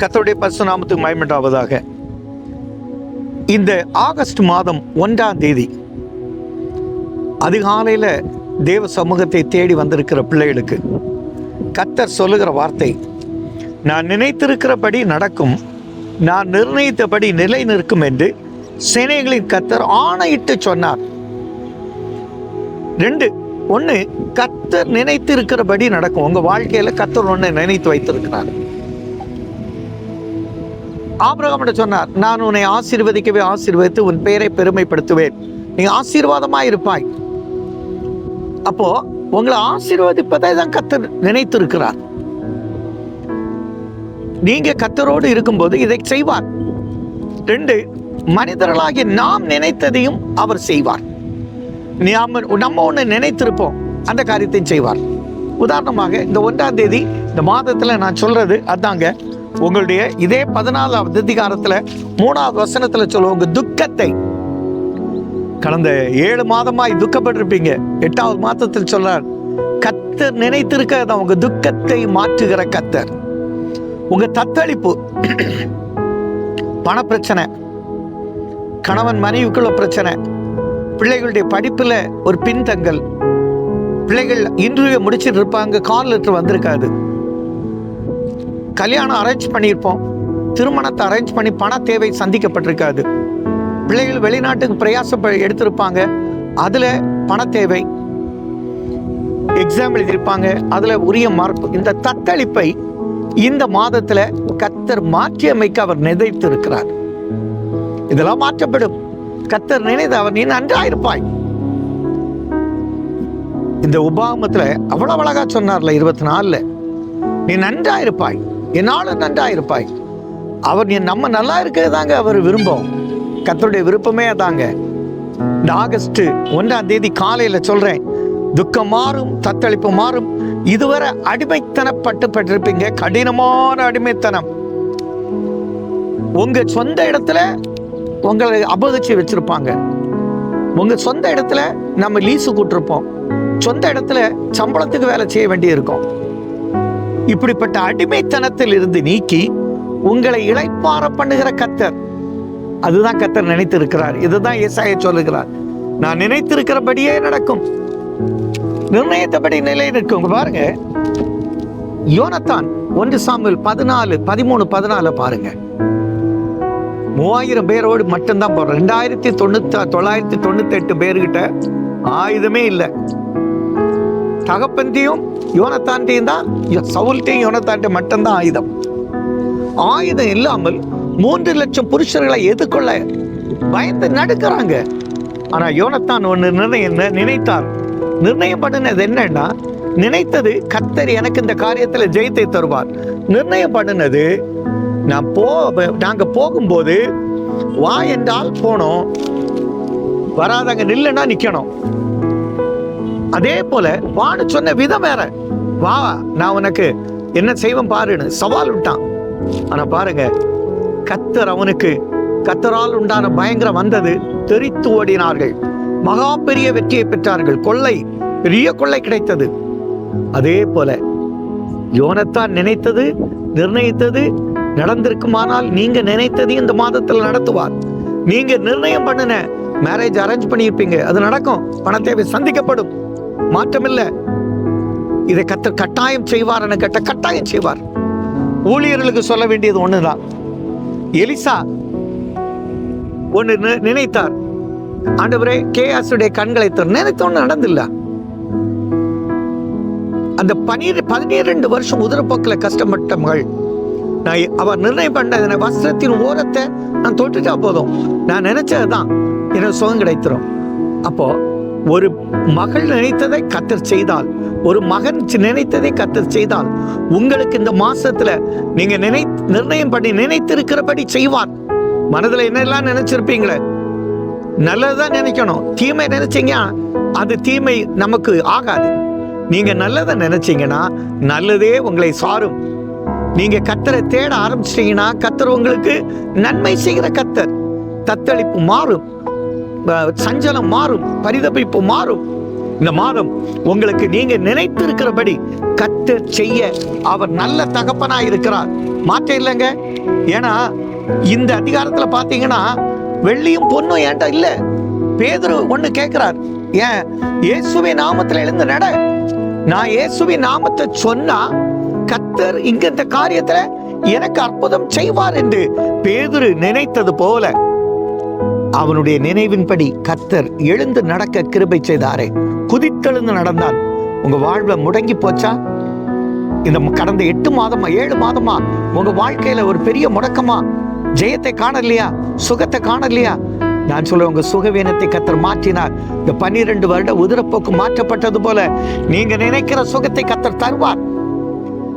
கத்தருடைய பரிசு நாமத்துக்கு மயமண்டாவதாக இந்த ஆகஸ்ட் மாதம் ஒன்றாம் தேதி அதிகாலையில் தேவ சமூகத்தை தேடி வந்திருக்கிற பிள்ளைகளுக்கு கத்தர் சொல்லுகிற வார்த்தை நான் நினைத்திருக்கிறபடி நடக்கும் நான் நிர்ணயித்தபடி நிலை நிற்கும் என்று சேனைகளின் கத்தர் ஆணையிட்டு சொன்னார். ரெண்டு ஒன்று கத்தர் நினைத்திருக்கிறபடி நடக்கும். உங்கள் வாழ்க்கையில் கத்தர் ஒன்று நினைத்து வைத்திருக்கிறார். ஆபிரகாமிட்ட சொன்னார் நான் உன்னை ஆசீர்வதிக்கவே ஆசீர்வதித்து உன் பெயரை பெருமைப்படுத்துவேன். நீ ஆசீர்வாதமாக இருப்பாய். அப்போ உங்களை ஆசீர்வதிப்பதை தான் கத்தர் நினைத்திருக்கிறார். நீங்க கத்தரோடு இருக்கும்போது இதை செய்வார். ரெண்டு மனிதர்களாகிய நாம் நினைத்ததையும் அவர் செய்வார். நாம நம்ம ஒன்று நினைத்திருப்போம் அந்த காரியத்தையும் செய்வார். உதாரணமாக இந்த ஒன்றாம் தேதி இந்த மாதத்தில் நான் சொல்றது அதாங்க உங்களுடைய இதே பதினாலாவது அதிகாரத்தில் மூணாவது வசனத்தில் சொல்லுவோம் துக்கத்தை கடந்த ஏழு மாதமாய் துக்கப்பட்டிருப்பீங்க. எட்டாவது மாதத்தில் சொல்றார் கத்தர் நினைத்திருக்க உங்க துக்கத்தை மாற்றுகிற கத்தர். உங்க தத்தளிப்பு பணப்பிரச்சனை கணவன் மனைவிக்குள்ள பிரச்சனை பிள்ளைகளுடைய படிப்பில் ஒரு பின்தங்கல் பிள்ளைகள் இன்டர்வியூ முடிச்சிட்டு இருப்பாங்க கால் லெட்டர் வந்திருக்காது. கல்யாணம் அரேஞ்ச் பண்ணியிருப்போம். திருமணத்தை அரேஞ்ச் பண்ணி பண தேவை சந்திக்கப்பட்டிருக்காது. பிள்ளைகள் வெளிநாட்டுக்கு பிரயாசம் எடுத்திருப்பாங்க. அதில் பண தேவை. எக்ஸாம் எழுதியிருப்பாங்க. அதில் உரிய மார்க் இந்த தத்தளிப்பை இந்த மாதத்தில் கத்தர் மாற்றி அமைக்க அவர் நினைத்து இருக்கிறார் இதெல்லாம் மாற்றப்படும். கத்தர் நினைத்து அவர் நீ நன்றாயிருப்பாய் இந்த உபாகமத்தில் அவ்வளவு அழகா சொன்னார்ல இருபத்தி நாலில். நீ நன்றாயிருப்பாய் என்னாலும் நன்றாயிருப்பாய் அவர் நீ நம்ம நல்லா இருக்கிறது தாங்க அவர் விரும்பும். கத்தருடைய விருப்பமே அதாங்க. இந்த ஆகஸ்ட் ஒன்றாம் தேதி காலையில சொல்றேன். துக்கம் மாறும் தத்தளிப்பு மாறும். இதுவரை அடிமைத்தனப்பட்டு பெற்றிருப்பீங்க. கடினமான அடிமைத்தனம். உங்க சொந்த இடத்துல உங்களை அபகரிச்சு வச்சிருப்பாங்க. உங்க சொந்த இடத்துல நம்ம லீஸு கூட்டிருப்போம் சொந்த இடத்துல சம்பளத்துக்கு வேலை செய்ய வேண்டியிருக்கும். இப்படிப்பட்ட அடிமைத்தனத்தில் இருந்து நீக்கி உங்களை இளைப்பாற பண்ணுகிற கத்தர். அதுதான் கத்தர் நினைத்திருக்கிறார். இதுதான் ஏசாய சொல்லுகிறார். நான் நினைத்திருக்கிறபடியே நடக்கும். நிர்ணயித்தபடி நிலை நிற்கும். பாருங்க. யோனத்தான் ஒன்று சாமியில் பதினாலு பதிமூணு பதினாலு பாருங்க. மூவாயிரம் பேரோடு மட்டும்தான் போறோம். ரெண்டாயிரத்தி தொண்ணூத்தி தொள்ளாயிரத்தி தொண்ணூத்தி எட்டு பேர்கிட்ட ஆயுதமே இல்லை. தகப்பன்ட்டையும் யோனத்தான்ட்டையும் தான் சவுல்டையும் யோனத்தான்ட்டையும் மட்டும்தான் ஆயுதம். ஆயுதம் இல்லாமல் மூன்று லட்சம் புருஷர்களை எதிர்கொள்ள பயந்து நடுக்கிறாங்க. ஆனால் யோனத்தான் ஒன்று நிர்ணயம் நினைத்தார். நிர்ணயம் பண்ணினது என்னன்னா நினைத்தது கத்தர் எனக்கு இந்த காரியத்தில் ஜெயத்தை தருவார். நிர்ணயம் பண்ணினது நான் போ நாங்கள் போகும்போது வா என்றால் போனோம். வராதங்க நில்லுன்னா நிற்கணும் அதே போல வான்னு சொன்ன விதம் வேற. வா நான் உனக்கு என்ன செய்வேன் பாருன்னு சவால் விட்டான். ஆனா பாருங்க கத்தர் அவனுக்கு கத்தரால் உண்டான பயங்கரம் வந்தது தெரித்து ஓடினார்கள். மகா பெரிய வெற்றியை பெற்றார்கள். கொள்ளை பெரிய கொள்ளை கிடைத்தது. அதே போல யோனத்தான் நினைத்தது நிர்ணயித்தது நடந்திருக்குமானால் நீங்க நினைத்தது இந்த மாதத்தில் நடத்துவார். நீங்க நிர்ணயம் பண்ணின மேரேஜ் அரேஞ்ச் பண்ணியிருப்பீங்க. அது நடக்கும். பண தேவை சந்திக்கப்படும். மாற்றமில்லை. இதை கத்தர் கட்டாயம் செய்வார் என கேட்ட கட்டாயம் செய்வார். ஊழியர்களுக்கு சொல்ல வேண்டியது ஒண்ணுதான். எலிசா ஒன்று நினைத்தார். ஆண்டவரே கேயாசுடைய கண்களை திற நினைத்த ஒன்று நடந்தில்ல. அந்த பனிரெண்டு பதினிரண்டு வருஷம் உதிரப்போக்கில் கஷ்டப்பட்டவர்கள் நான் அவர் நிர்ணயம் பண்ண வஸ்திரத்தின் ஓரத்தை நான் தொட்டுட்டா போதும். நான் நினைச்சதுதான். எனக்கு சுகம் கிடைத்திரும். அப்போ ஒரு மகள் நினைத்ததை கத்தர் செய்தால் ஒரு மகன் நினைத்ததை கத்தர் செய்தால் உங்களுக்கு இந்த மாசத்துல நீங்க நினை நிர்ணயம் பண்ணி நினைத்திருக்கிறபடி செய்வார். மனதுல என்னெல்லாம் நினைச்சிருப்பீங்களே? நல்லதான் நினைக்கணும். தீமை நினைச்சீங்க அது தீமை நமக்கு ஆகாது. நீங்க நல்லதை நினைச்சீங்கன்னா நல்லதே உங்களை சாரும். நீங்க கத்தரை தேட ஆரம்பிச்சிட்டீங்கன்னா கத்தர் உங்களுக்கு நன்மை செய்கிற கத்தர். தத்தளிப்பு மாறும். சஞ்சலம் மாறும் பரிதபிப்பு மாறும். இந்த மாதம் உங்களுக்கு நீங்க நினைத்திருக்கிறபடி கத்தர் செய்ய அவர் நல்ல தகப்பனா இருக்கிறார். மாற்றம் இல்லைங்க. ஏன்னா இந்த அதிகாரத்துல பாத்தீங்கன்னா வெள்ளியும் பொண்ணும் ஏன்டா இல்ல? பேதுரு ஒண்ணு கேட்கிறார். ஏன்? இயேசுவின் நாமத்துல எழுந்து நட. நான் இயேசுவின் நாமத்தை சொன்னா கத்தர் இங்க இந்த காரியத்துல எனக்கு அற்புதம் செய்வார் என்று பேதுரு நினைத்தது போல. அவனுடைய நினைவின்படி கத்தர் எழுந்து நடக்க கிருபை செய்தாரே. குதித்தெழுந்து நடந்தான். உங்க வாழ்வை முடங்கி போச்சா? இந்த கடந்த எட்டு மாதமா ஏழு மாதமா உங்க வாழ்க்கையில ஒரு பெரிய முடக்கமா? ஜெயத்தை காணலையா? சுகத்தை காணலையா? நான் சொல்ல உங்க சுகவீனத்தை கத்தர் மாற்றினார். இந்த பன்னிரண்டு வருட உதிரப்போக்கு மாற்றப்பட்டது போல நீங்க நினைக்கிற சுகத்தை கத்தர் தருவார்.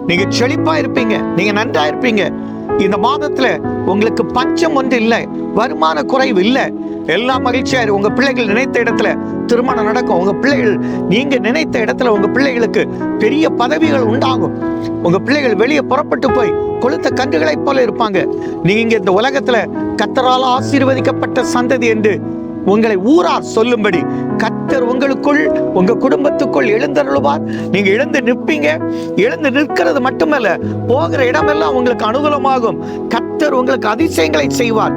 நீங்க செழிப்பா இருப்பீங்க. நீங்க நன்றா இருப்பீங்க இந்த மாதத்துல உங்களுக்கு பஞ்சம் ஒன்று இல்லை வருமான குறைவு இல்லை. எல்லாம் மகிழ்ச்சியா உங்க பிள்ளைகள் நினைத்த இடத்துல திருமணம் நடக்கும். உங்க பிள்ளைகள் நீங்க நினைத்த இடத்துல உங்க பிள்ளைகளுக்கு பெரிய பதவிகள் உண்டாகும். உங்க பிள்ளைகள் வெளியே புறப்பட்டு போய் கொளுத்த கன்றுகளைப் போல இருப்பாங்க. நீங்க இந்த உலகத்துல கத்தரால் ஆசீர்வதிக்கப்பட்ட சந்ததி என்று உங்களை ஊரார் சொல்லும்படி கத்தர் உங்களுக்குள் உங்க குடும்பத்துக்குள் எழுந்தருளுவார். நீங்க எழுந்து நிற்பீங்க. எழுந்து நிற்கிறது மட்டுமல்ல போகிற இடமெல்லாம் உங்களுக்கு அனுகூலமாகும். கத்தர் உங்களுக்கு அதிசயங்களை செய்வார்.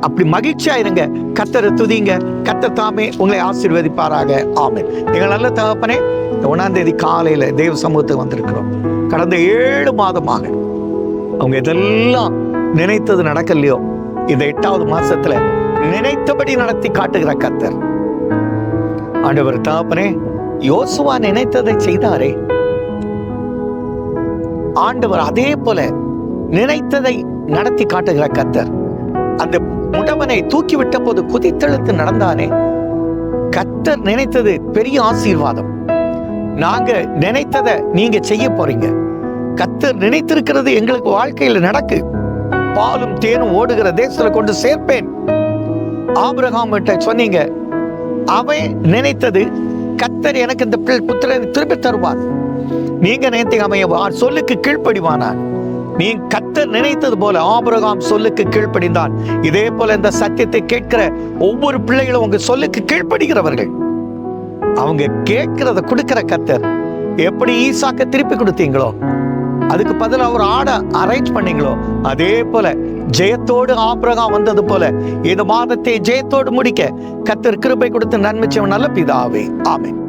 அப்படி மகிழ்ச்சியா இருங்க. கத்தரை துதிங்க. கத்தர் தாமே உங்களை ஆசீர்வதிப்பாராக. ஆமேன். எங்கள் நல்ல தகப்பனே இந்த ஒன்னாம் தேதி காலையில தேவ சமூகத்துக்கு வந்திருக்கிறோம். கடந்த ஏழு மாதமாக அவங்க எதெல்லாம் நினைத்தது நடக்கலையோ? இந்த எட்டாவது மாசத்துல நினைத்தபடி நடத்தி காட்டுகிற கத்தர். ஆண்டவர் தாப்பனே யோசுவா நினைத்ததை செய்தாரே. ஆண்டவர் அதே போல நினைத்ததை நடத்தி காட்டுகிற கத்தர். அந்த முடவனை தூக்கி விட்ட போது குதித்தெழுத்து நடந்தானே. கத்தர் நினைத்தது பெரிய ஆசீர்வாதம். நாங்க நினைத்ததை நீங்க செய்ய போறீங்க. கத்தர் நினைத்திருக்கிறது எங்களுக்கு வாழ்க்கையில் நடக்கு. பாலும் தேனும் ஓடுகிற தேசத்துல கொண்டு சேர்ப்பேன். ஆபிரகாம் கிட்ட சொன்னீங்க அவன் நினைத்தது கத்தர் எனக்கு இந்த பிள்ளை புத்திரனை திருப்பி தருவார். நீங்க நினைத்தீங்க அவன் சொல்லுக்கு கீழ்ப்படிவானான். நீ கத்தர் நினைத்தது போல ஆபரகாம் சொல்லுக்கு கீழ்ப்படிந்தான். இதே போல இந்த சத்தியத்தை கேட்கிற ஒவ்வொரு பிள்ளைகளும் உங்க சொல்லுக்கு கீழ்ப்படுகிறவர்கள். அவங்க கேட்கிறத கொடுக்கிற கத்தர். எப்படி ஈசாக்க திருப்பி கொடுத்தீங்களோ அதுக்கு பதிலாக ஒரு ஆடை அரேஞ்ச் பண்ணீங்களோ அதே போல ஜெயத்தோடு ஆபிரகாம் வந்தது போல இந்த மாதத்தை ஜெயத்தோடு முடிக்க கத்தர் கிருபை கொடுத்து நன்மை செய்வன் நல்ல பிதாவே. ஆமென்.